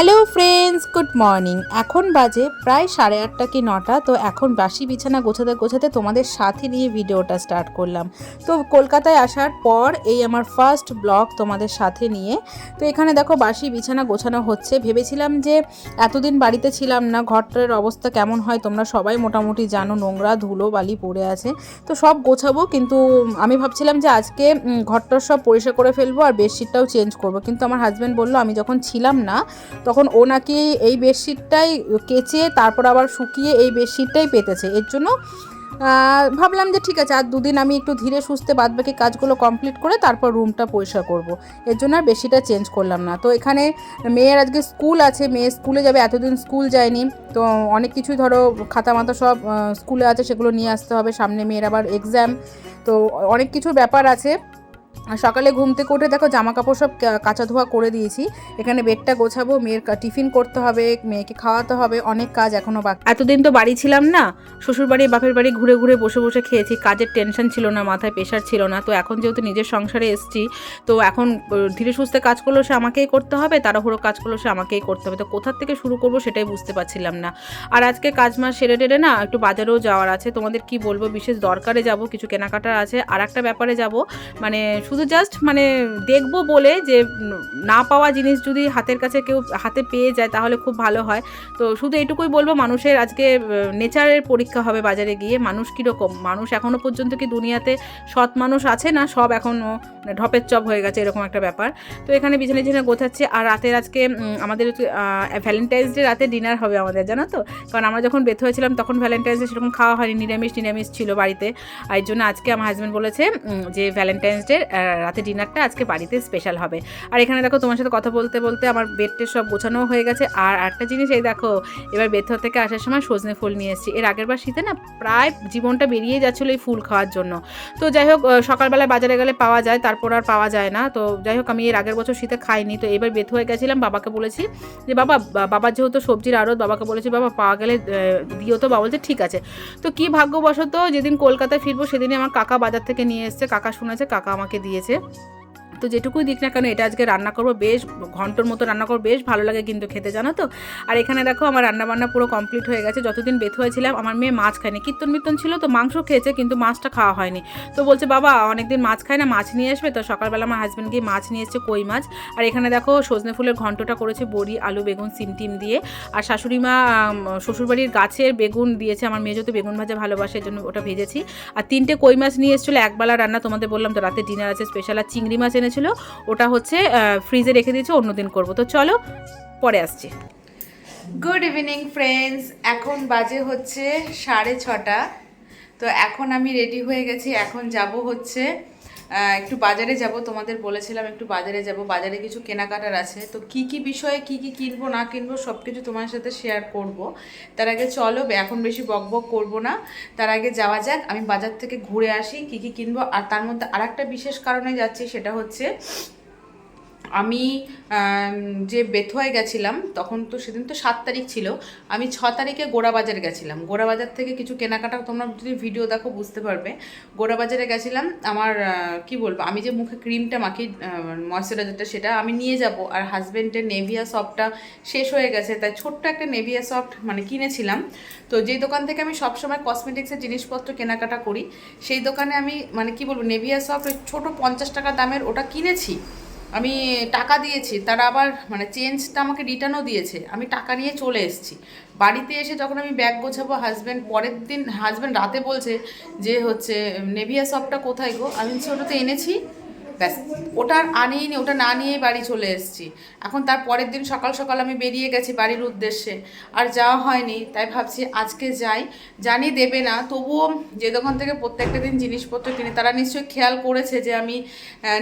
Hello friends, good morning. এখন বাজে প্রায় সাড়ে আটটা কি নটা, তো এখন বাসি বিছানা গোছাতে গোছাতে তোমাদের সাথে নিয়ে ভিডিওটা স্টার্ট করলাম। তো কলকাতায় আসার পর এই আমার ফার্স্ট ব্লগ তোমাদের সাথে নিয়ে, তো এখানে দেখো বাসি বিছানা গোছানো হচ্ছে। ভেবেছিলাম যে এতদিন বাড়িতে ছিলাম না, ঘরটার অবস্থা কেমন হয় তোমরা সবাই মোটামুটি জানো, নোংরা ধুলো বালি পড়ে আছে। তো সব গোছাবো, কিন্তু আমি ভাবছিলাম যে আজকে ঘরটার সব পরিষ্কার করে ফেলব আর বেডশিটটাও চেঞ্জ করব। কিন্তু আমার হাজব্যান্ড বলল, আমি যখন ছিলাম না তখন ও নাকি এই বেডশিটটাই কেচে তারপর আবার শুকিয়ে এই বেডশিটটাই পেতেছে। এর জন্য ভাবলাম যে ঠিক আছে, আর দুদিন আমি একটু ধীরে সুস্থে বাদ বাকি কাজগুলো কমপ্লিট করে তারপর রুমটা পরিষ্কার করব। এর জন্য আর বেশিটা চেঞ্জ করলাম না। তো এখানে মেয়ের আজকে স্কুল আছে, মেয়ে স্কুলে যাবে, এতদিন স্কুল যায়নি। তো অনেক কিছুই ধরো খাতা মাতা সব স্কুলে আছে, সেগুলো নিয়ে আসতে হবে। সামনে মেয়ের আবার এক্সাম তো অনেক কিছুর ব্যাপার আছে। সকালে ঘুম থেকে উঠে দেখো জামা কাপড় সব কাচা ধোয়া করে দিয়েছি। এখানে বেডটা গোছাবো, মেয়ের টিফিন করতে হবে, মেয়েকে খাওয়াতে হবে, অনেক কাজ এখনও বাকি। এতদিন তো বাড়ি ছিলাম না শ্বশুর বাড়ি বাপের বাড়ি ঘুরে ঘুরে বসে বসে খেয়েছি, কাজের টেনশন ছিল না, মাথায় প্রেশার ছিল না। তো এখন যেহেতু নিজের সংসারে এসেছি, তো এখন ধীরে সুস্থে কাজ করলেও সে আমাকেই করতে হবে, তাড়াহুড়ো কাজ করলেও সে আমাকেই করতে হবে। তো কোথার থেকে শুরু করব সেটাই বুঝতে পারছিলাম না। আর আজকে কাজ মাস সেরে টেরে না, একটু বাজারেও যাওয়ার আছে। তোমাদের কি বলব, বিশেষ দরকারে যাব, কিছু কেনাকাটার আছে। আর একটা ব্যাপারে যাব মানে শুধু জাস্ট মানে দেখব বলে যে না পাওয়া জিনিস যদি হাতের কাছে কেউ হাতে পেয়ে যায় তাহলে খুব ভালো হয়। তো শুধু এটুকুই বলব, মানুষের আজকে নেচারের পরীক্ষা হবে বাজারে গিয়ে, মানুষ কীরকম? মানুষ এখনও পর্যন্ত কি দুনিয়াতে সৎ মানুষ আছে না? সব এখনও ঢপের চপ হয়ে গেছে এরকম একটা ব্যাপার। তো এখানে বিছানা বিছানা গোছাচ্ছে, আর রাতের আজকে আমাদের ভ্যালেন্টাইন্স ডে রাতে ডিনার হবে আমাদের, জানো তো? কারণ আমরা যখন বেথ হয়েছিলাম তখন ভ্যালেন্টাইন্স ডে সেরকম খাওয়া হয়নি, নিরামিষ নিরামিষ ছিল বাড়িতে। আর জন্য আজকে আমার হাজব্যান্ড বলেছে যে ভ্যালেন্টাইন্স ডে রাতে ডিনারটা আজকে বাড়িতে স্পেশাল হবে। আর এখানে দেখো তোমার সাথে কথা বলতে বলতে আমার বেডটে সব গোছানো হয়ে গেছে। আর একটা জিনিস এই দেখো এবার বেথ থেকে আসার সময় সজনে ফুল নিয়ে এসেছি। এর আগের বার শীতে না প্রায় জীবনটা বেরিয়ে যাচ্ছিল এই ফুল খাওয়ার জন্য। তো যাই হোক আহ, সকালবেলায় বাজারে গেলে পাওয়া যায় তারপর আর পাওয়া যায় না। তো যাই হোক আমি এর আগের বছর শীতে খাইনি। তো এবার বেথ হয়ে গেছিলাম বাবাকে বলেছি যে বাবা বাবার যেহেতু সবজির আড়ত বাবাকে বলেছি বাবা পাওয়া গেলে দিও তো। বাবা বলছে ঠিক আছে। তো কি ভাগ্যবশত যেদিন কলকাতায় ফিরবো সেদিনই আমার কাকা বাজার থেকে নিয়ে এসছে। কাকা শুনেছে কাকা আমাকে দিয়েছে। তো যেটুকুই দিক না কেন, এটা আজকে রান্না করব বেশ, ঘন্টর মতো রান্না করব, বেশ ভালো লাগে কিন্তু খেতে, জানো তো? আর এখানে দেখো আমার রান্না বান্না পুরো কমপ্লিট হয়ে গেছে, যতদিন বেথ হয়েছিলাম আমার মেয়ে মাছ খায়নি। কীর্তন মিত্তন ছিল তো মাংস খেয়েছে কিন্তু মাছটা খাওয়া হয়নি। তো বলছে, বাবা, অনেকদিন মাছ খায় না, মাছ নিয়ে আসবে? তো সকালবেলা আমার হাজব্যান্ড গিয়ে মাছ নিয়ে এসছে, কই মাছ? আর এখানে দেখো সজনে ফুলের ঘন্টটা করেছে বড়ি, আলু, বেগুন, সিম টিম দিয়ে। আর শাশুড়ি মা শ্বশুরবাড়ির গাছের বেগুন দিয়েছে, আমার মেয়ে যেহেতু বেগুন ভাজা ভালোবাসে জন্য ওটা ভেজেছি। আর তিনটে কই মাছ নিয়ে এসেছিল, একবেলা রান্না তোমাদের বললাম তো, রাতে ডিনার আছে স্পেশাল আর চিংড়ি মাছ এনেছিল ওটা হচ্ছে ফ্রিজে রেখে দিয়েছে অন্যদিন করব। তো চলো, পরে আসছি। গুড ইভিনিং ফ্রেন্ডস এখন বাজে হচ্ছে সাড়ে ছটা। তো এখন আমি রেডি হয়ে গেছি, এখন যাব হচ্ছে একটু বাজারে যাব, তোমাদের বলেছিলাম একটু বাজারে যাব, বাজারে কিছু কেনাকাটার আছে। তো কি কি বিষয়ে কি কি কিনবো, না কিনবো সব কিছু তোমার সাথে শেয়ার করব। তার আগে চলো, এখন বেশি বক বক করব না। তার আগে যাওয়া যাক, আমি বাজার থেকে ঘুরে আসি, কি কি কিনবো। আর তার মধ্যে আরেকটা বিশেষ কারণে যাচ্ছি, সেটা হচ্ছে আমি যে বেথুয়ায় গেছিলাম, তখন তো সেদিন তো সাত তারিখ ছিল, আমি ছ তারিখে গোড়াবাজার গেছিলাম। গোড়াবাজার থেকে কিছু কেনাকাটা তোমরা যদি ভিডিও দেখো বুঝতে পারবে। গোড়াবাজারে গেছিলাম, আমার কি বলব, আমি যে মুখে ক্রিমটা মাখি ময়শ্চারাইজারটা সেটা আমি নিয়ে যাব। আর হাজব্যান্ডের নেভিয়া সফটটা শেষ হয়ে গেছে, তাই ছোট্ট একটা নেভিয়া সফট মানে কিনেছিলাম। তো যেই দোকান থেকে আমি সবসময় কসমেটিক্সের জিনিসপত্র কেনাকাটা করি, সেই দোকানে আমি মানে কি বলব নেভিয়া সফট ছোটো পঞ্চাশ টাকা দামের ওটা কিনেছি। আমি টাকা দিয়েছি, তারা আবার মানে চেঞ্জটা আমাকে রিটার্নও দিয়েছে। আমি টাকা নিয়ে চলে এসেছি। বাড়িতে এসে যখন আমি ব্যাগ গোছাবো হাজব্যান্ড পরের দিন হাজব্যান্ড রাতে বলছে যে হচ্ছে, নেভিয়া শপটা কোথায় গো? আমি ওটা তো এনেছি। ব্যাস, ওটা আর আনিয়ে নি, ওটা না নিয়েই বাড়ি চলে এসেছি। এখন তার পরের দিন সকাল সকাল আমি বেরিয়ে গেছি বাড়ির উদ্দেশ্যে। আর যাওয়া হয়নি, তাই ভাবছি আজকে যাই। জানি দেবে না, তবুও যে দোকান থেকে প্রত্যেকটা দিন জিনিসপত্র কিনে, তারা নিশ্চয়ই খেয়াল করেছে যে আমি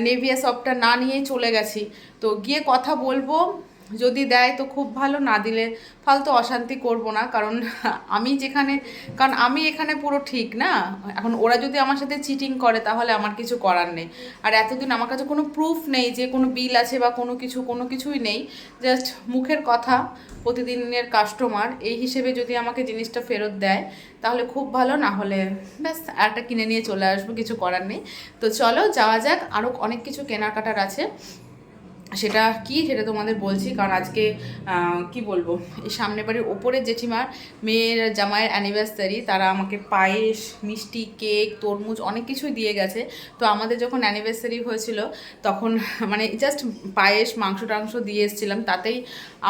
নেভিয়া সফটটা না নিয়েই চলে গেছি। তো গিয়ে কথা বলব যদি দেয় তো খুব ভালো, না দিলে ফালতু অশান্তি করব না। কারণ আমি যেখানে, কারণ আমি এখানে পুরো ঠিক না? এখন ওরা যদি আমার সাথে চিটিং করে, তাহলে আমার কিছু করার নেই। আর এতদিন আমার কাছে কোনো প্রুফ নেই যে কোনো বিল আছে বা কোনো কিছু, কোনো কিছুই নেই। জাস্ট মুখের কথা, প্রতিদিনের কাস্টমার এই হিসেবে যদি আমাকে জিনিসটা ফেরত দেয়, তাহলে খুব ভালো, না হলে ব্যাস একটা কিনে নিয়ে চলে আসব, কিছু করার নেই। তো চলো, যাওয়া যাক আরও অনেক কিছু কেনাকাটার আছে। সেটা কি সেটা তোমাদের বলছি, কারণ আজকে কি বলব, এই সামনে বাড়ির ওপরের জেঠিমার মেয়ের জামাইয়ের অ্যানিভার্সারি তারা আমাকে পায়েস, মিষ্টি, কেক, তরমুজ অনেক কিছুই দিয়ে গেছে। তো আমাদের যখন অ্যানিভার্সারি হয়েছিল, তখন মানে জাস্ট পায়েস, মাংস টাংস দিয়ে এসেছিলাম। তাতেই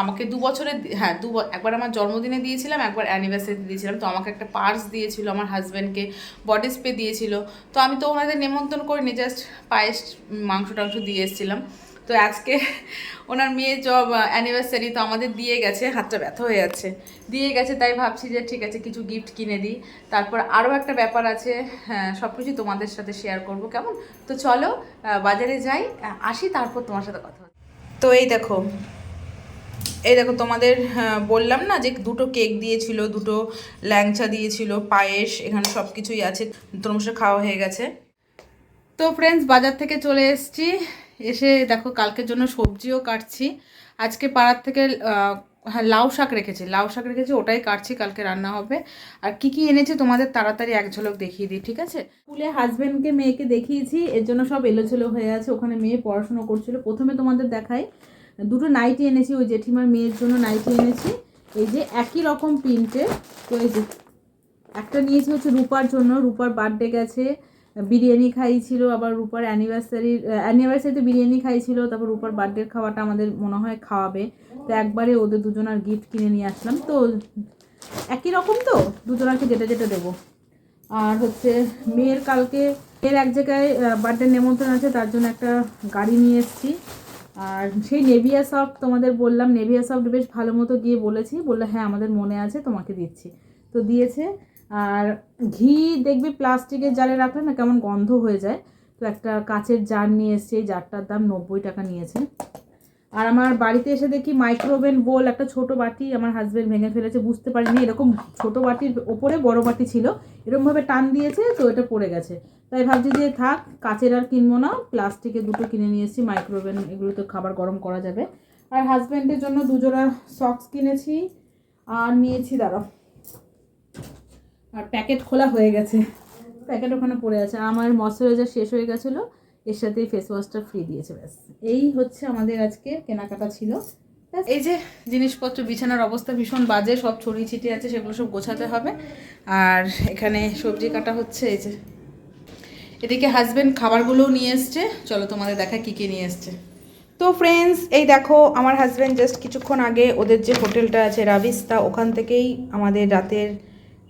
আমাকে দু বছরে হ্যাঁ দু একবার আমার জন্মদিনে দিয়েছিলাম, একবার অ্যানিভার্সারিতে দিয়েছিলাম। তো আমাকে একটা পার্স দিয়েছিল, আমার হাজব্যান্ডকে বডি স্প্রে দিয়েছিল। তো আমি তো ওনাদের নেমন্তন্ন করিনি জাস্ট পায়েস, মাংস টাংস দিয়ে এসেছিলাম। তো আজকে ওনার মেয়ের জব অ্যানিভার্সারি তো আমাদের দিয়ে গেছে, হাতটা ব্যথা হয়ে যাচ্ছে। দিয়ে গেছে, তাই ভাবছি যে ঠিক আছে, কিছু গিফট কিনে দিই। তারপর আরও একটা ব্যাপার আছে হ্যাঁ সব কিছু তোমাদের সাথে শেয়ার করব, কেমন? তো চলো বাজারে যাই আসি, তারপর তোমার সাথে কথা তো এই দেখো এই দেখো তোমাদের বললাম না যে দুটো কেক দিয়েছিল, দুটো ল্যাংচা দিয়েছিল, পায়েস, এখানে সব কিছুই আছে তরমুজটা খাওয়া হয়ে গেছে। তো ফ্রেন্ডস বাজার থেকে চলে এসেছি। এসে দেখো কালকের জন্য সবজিও কাটছি। আজকে পাড়ার থেকে হ্যাঁ লাউ শাক রেখেছি। লাউ শাক রেখেছি, ওটাই কাটছি, কালকে রান্না হবে। আর কি কি এনেছে তোমাদের তাড়াতাড়ি এক ঝলক দেখিয়ে দিই, ঠিক আছে? স্কুলে হাজব্যান্ডকে মেয়েকে দেখিয়েছি, এর জন্য সব এলোচেলো হয়ে আছে। ওখানে মেয়ে পড়াশুনো করছিল। প্রথমে তোমাদের দেখাই, দুটো নাইটি এনেছি, ওই জেঠিমার মেয়ের জন্য নাইটি এনেছি। এই যে একই রকম প্রিন্টে এই যে একটা নিয়েছি হচ্ছে রূপার জন্য, রূপার বার্থডে গেছে। বিরিয়ানি খাইছিল, আবার রূপার অ্যানিভার্সারি অ্যানিভার্সারিতে বিরিয়ানি খাইছিল, তারপর রূপার বার্থডের খাওয়াটা আমাদের মনে হয় খাওয়াবে। তো একবারে ওদের দুজনার গিফট কিনে নিয়ে আসলাম। তো একই রকম তো, দুজনাকে যেটা যেটা দেবো। আর হচ্ছে মেয়ের কালকে এর এক জায়গায় বার্থডে নেমন্ত্রণ আছে, তার জন্য একটা গাড়ি নিয়ে এসেছি। আর সেই নেভিয়া সফট তোমাদের বললাম নেভিয়া সফট বেশ ভালো মতো গিয়ে বলেছি, বলল হ্যাঁ আমাদের মনে আছে, তোমাকে দিচ্ছি। তো দিয়েছে। আর ঘি দেখবি প্লাস্টিকের জারে রাখলে না কেমন গন্ধ হয়ে যায়। তো একটা কাচের জার নিয়ে এসছে এই জারটার দাম নব্বই টাকা নিয়েছে। আর আমার বাড়িতে এসে দেখি মাইক্রোওভেন বোল একটা ছোট বাটি আমার হাজব্যান্ড ভেঙে ফেলেছে, বুঝতে পারিনি এরকম ছোট বাটির ওপরে বড় বাটি ছিল। এরকমভাবে টান দিয়েছে, তো এটা পড়ে গেছে। তাই ভাবছি যে থাক, কাচের আর কিনবো না, প্লাস্টিকের দুটো কিনে নিয়ে এসেছি মাইক্রোওভেন এগুলো তো খাবার গরম করা যাবে। আর হাজব্যান্ডের জন্য দুজোড়া সক্স কিনেছি, আর নিয়েছি, দাঁড়াও। প্যাকেট খোলা হয়ে গেছে। প্যাকেট ওখানে পড়ে আছে। আমার ময়শ্চারাইজার শেষ হয়ে গেছিল, এর সাথে ফেস ওয়াশটা ফ্রি দিয়েছে ব্যাস। এই হচ্ছে আমাদের আজকে কেনাকাটা ছিল। এই যে জিনিসপত্র, বিছানার অবস্থা ভীষণ বাজে, সব ছড়িয়ে ছিটিয়ে আছে, সেগুলো সব গোছাতে হবে। আর এখানে সবজি কাটা হচ্ছে, এই যে। এদিকে হাজব্যান্ড খাবারগুলোও নিয়ে এসছে। চলো তোমাদের দেখা কী কী নিয়ে এসছে। তো ফ্রেন্ডস এই দেখো, আমার হাজব্যান্ড জাস্ট কিছুক্ষণ আগে ওদের যে হোটেলটা আছে রাবিস্তা ওখান থেকেই আমাদের রাতের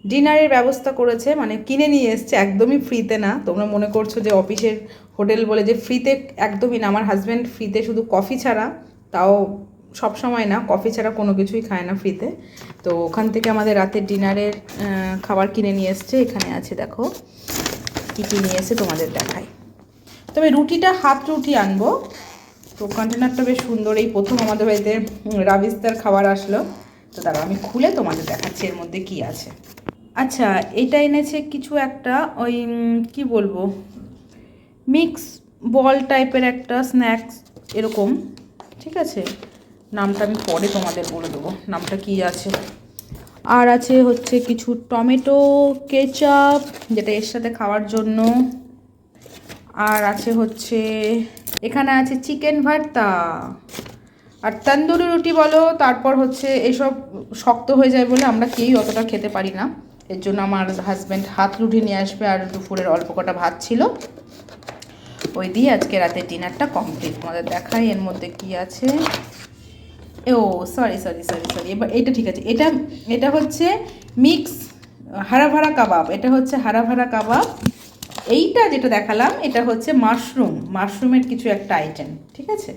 ডিনারের ব্যবস্থা করেছে মানে কিনে নিয়ে এসছে, একদমই ফ্রিতে না। তোমরা মনে করছ যে অফিসের হোটেল বলে যে ফ্রিতে একদমই না। আমার হাজব্যান্ড ফ্রিতে শুধু কফি ছাড়া, তাও সব সময় না কফি ছাড়া কোনো কিছুই খায় না ফ্রিতে। তো ওখান থেকে আমাদের রাতের ডিনারের খাবার কিনে নিয়ে এসছে। এখানে আছে দেখো, কী কী নিয়ে এসে তোমাদের দেখাই। তবে রুটিটা হাত রুটি আনব। তো কন্টেনারটা বেশ সুন্দর। এই প্রথম আমাদের বাড়িতে রাবিস্তার খাবার আসলো। তো দাঁড়াও, আমি খুলে তোমাদের দেখাচ্ছি এর মধ্যে কি আছে। আচ্ছা এটা এনেছে কিছু একটা ওই কি বলব মিক্স বল টাইপের একটা স্ন্যাক্স এরকম, ঠিক আছে? নামটা আমি পরে তোমাদের বলে দেবো, নামটা কি আছে। আর আছে হচ্ছে কিছু টমেটো, কেচাপ, যেটা এর সাথে খাওয়ার জন্য। আর আছে হচ্ছে, এখানে আছে চিকেন ভর্তা। আর তন্দুরি রুটি বলো, তারপর হচ্ছে এসব শক্ত হয়ে যায় বলে আমরা কেউই অতটা খেতে পারি না। এর জন্য আমার হাজব্যান্ড হাত রুটি নিয়ে আসবে আর দুপুরের অল্প কটা ভাত ছিল। ওই দিয়ে আজকে রাতের ডিনারটা কমপ্লিট তোমাদের দেখাই এর মধ্যে কি আছে। ও সরি সরি সরি সরি এবার এটা ঠিক আছে। এটা এটা হচ্ছে মিক্স হারা ভাড়া কাবাব। এটা হচ্ছে হারা ভাড়া কাবাব। এইটা যেটা দেখালাম, এটা হচ্ছে মাশরুম মাশরুমের কিছু একটা আইটেম ঠিক আছে?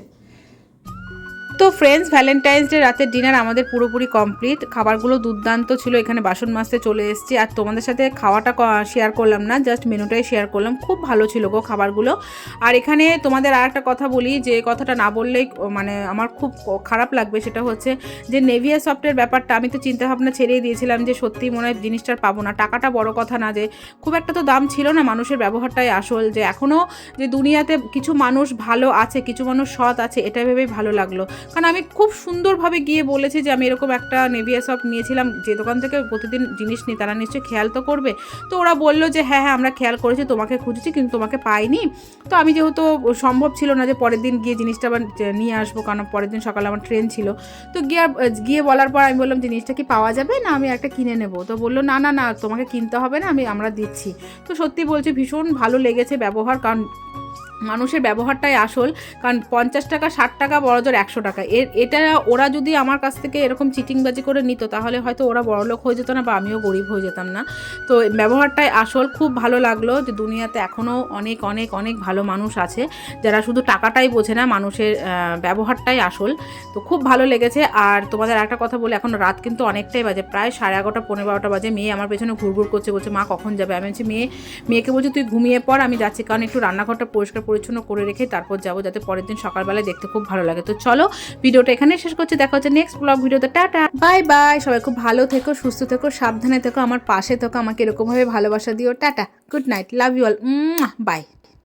তো ফ্রেন্ডস ভ্যালেন্টাইন্স ডে রাতের ডিনার আমাদের পুরোপুরি কমপ্লিট খাবারগুলো দুর্দান্ত ছিল, এখানে বাসন মাজতে চলে এসেছি। আর তোমাদের সাথে খাওয়াটা শেয়ার করলাম না জাস্ট মেনুটাই শেয়ার করলাম। খুব ভালো ছিল গো খাবারগুলো। আর এখানে তোমাদের আর একটা কথা বলি, যে কথাটা না বললেই মানে আমার খুব খারাপ লাগবে, সেটা হচ্ছে যে নেভিয়া সফটের ব্যাপারটা আমি তো চিন্তা ভাবনা ছেড়েই দিয়েছিলাম যে সত্যি মনে হয় জিনিসটার পাবো না। টাকাটা বড় কথা না যে, খুব একটা তো দাম ছিল না মানুষের ব্যবহারটাই আসল, যে এখনও যে দুনিয়াতে কিছু মানুষ ভালো আছে, কিছু মানুষ সৎ আছে, এটা ভেবেই ভালো লাগল। কারণ আমি খুব সুন্দরভাবে গিয়ে বলেছি যে আমি এরকম একটা নেভিয়া সফট নিয়েছিলাম, যে দোকান থেকে প্রতিদিন জিনিস নিই তারা নিশ্চয়ই খেয়াল তো করবে। তো ওরা বলল যে হ্যাঁ হ্যাঁ আমরা খেয়াল করেছি, তোমাকে খুঁজেছি, কিন্তু তোমাকে পাইনি। তো আমি যেহেতু সম্ভব ছিল না যে পরের দিন গিয়ে জিনিসটা আবার নিয়ে আসব, কারণ পরের দিন সকালে আমার ট্রেন ছিল। তো গিয়ে গিয়ে বলার পর আমি বললাম, জিনিসটা কি পাওয়া যাবে? না, আমি একটা কিনে নেব। তো বলল, না না না, তোমাকে কিনতে হবে না, আমি, আমরা দিচ্ছি। তো সত্যি বলছি, ভীষণ ভালো লেগেছে ব্যবহার, কারণ মানুষের ব্যবহারটাই আসল, কারণ পঞ্চাশ টাকা, ষাট টাকা, বড়জোর একশো টাকা। এর, এটা ওরা যদি আমার কাছ থেকে এরকম চিটিংবাজি করে নিত, তাহলে হয়তো ওরা বড়লোক হয়ে যেত না বা আমিও গরিব হয়ে যেতাম না। তো ব্যবহারটাই আসল, খুব ভালো লাগল যে দুনিয়াতে এখনও অনেক অনেক অনেক ভালো মানুষ আছে, যারা শুধু টাকাটাই বোঝে না, মানুষের ব্যবহারটাই আসল। তো খুব ভালো লেগেছে। আর তোমাদের একটা কথা বলি, এখন রাত কিন্তু অনেকটাই বাজে, প্রায় সাড়ে এগারোটা পনেরো বারোটা বাজে। মেয়ে আমার পেছনে ঘুরঘুর করছে, বলছে, মা, কখন যাবে? আমি বলছি, মেয়ে, মেয়েকে বলছি, তুই ঘুমিয়ে পড়, আমি যাচ্ছি। কারণ একটু রান্নাঘরটা পরিষ্কার পরিচ্ছন্ন করে রেখে তারপর যাব যাতে পরের দিন সকালবেলায় দেখতে খুব ভালো লাগে। তো চলো, ভিডিওটা এখানে শেষ করছি। দেখা হচ্ছে নেক্সট ব্লগ ভিডিওতে। টাটা! বাই বাই সবাই খুব ভালো থেকো, সুস্থ থেকো, সাবধানে থেকো, আমার পাশে থেকো, আমাকে এরকমভাবে ভালোবাসা দিও। Tata! Good night love you all bye